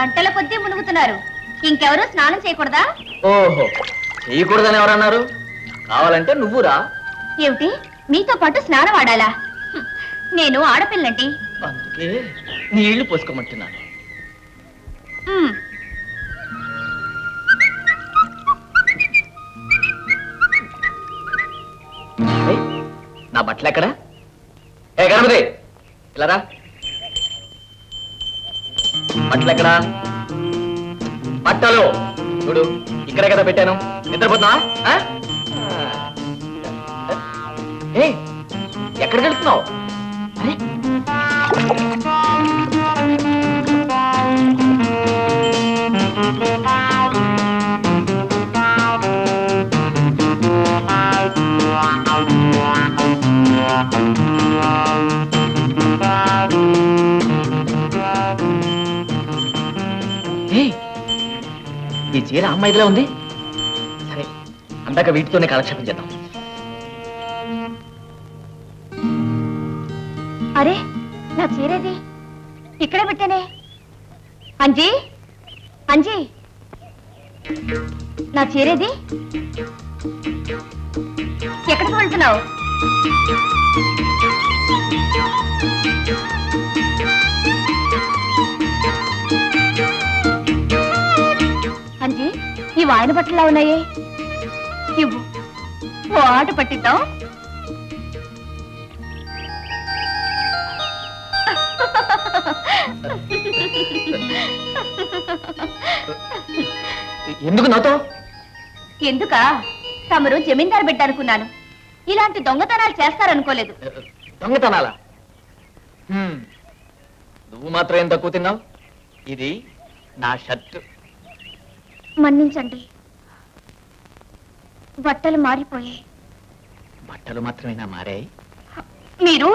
గంటల కొద్దీ మునుగుతున్నారు. ఇంకెవరూ స్నానం చేయకూడదా? ఓహో చేయకూడదని ఎవరన్నారు? కావాలంటే నువ్వు రా ఏమిటి? మీతో పాటు స్నానం ఆడాలా? హ్మ్. నేను ఆడపిల్లండి అందుకే నీళ్ళు పోసుకోమంటున్నాను. ఏయ్, నా బట్టలు ఎక్కడా? ఏ గణపతి ఇలా రా. బట్టలు పట్టలో బట్టలు. చూడు ఇక్కడే కదా పెట్టాను. నిద్రపోతున్నా ఎక్కడికి వెళ్తున్నావు? Thank you. ఈ చీర అమ్మాయిదిలా ఉంది? సరే అందాక వీటితోనే కాలక్షేపం చేద్దాం. అరే నా చీరేది ఇక్కడే పెట్టానే. అంజీ అంజీ. నా చీరేది ఎక్కడికి వెళ్తున్నావు? ఈ వాయన బట్టలా ఉన్నాయే ఇవ్వు. ఓ ఆట పట్టిద్దాం. ఎందుకు నాతో? ఎందుక? తమరు జమీందారు బిడ్డ అనుకున్నాను ఇలాంటి దొంగతనాలు చేస్తారనుకోలేదు. దొంగతనాలా? హ్మ్. నువ్వు మాత్రం ఏం తక్కువ తిన్నావు? ఇది నా షర్ట్. మన్నించండి. బట్టలు మారిపోయాయి. బట్టలు మాత్రమేనా మారాయి? మీరు?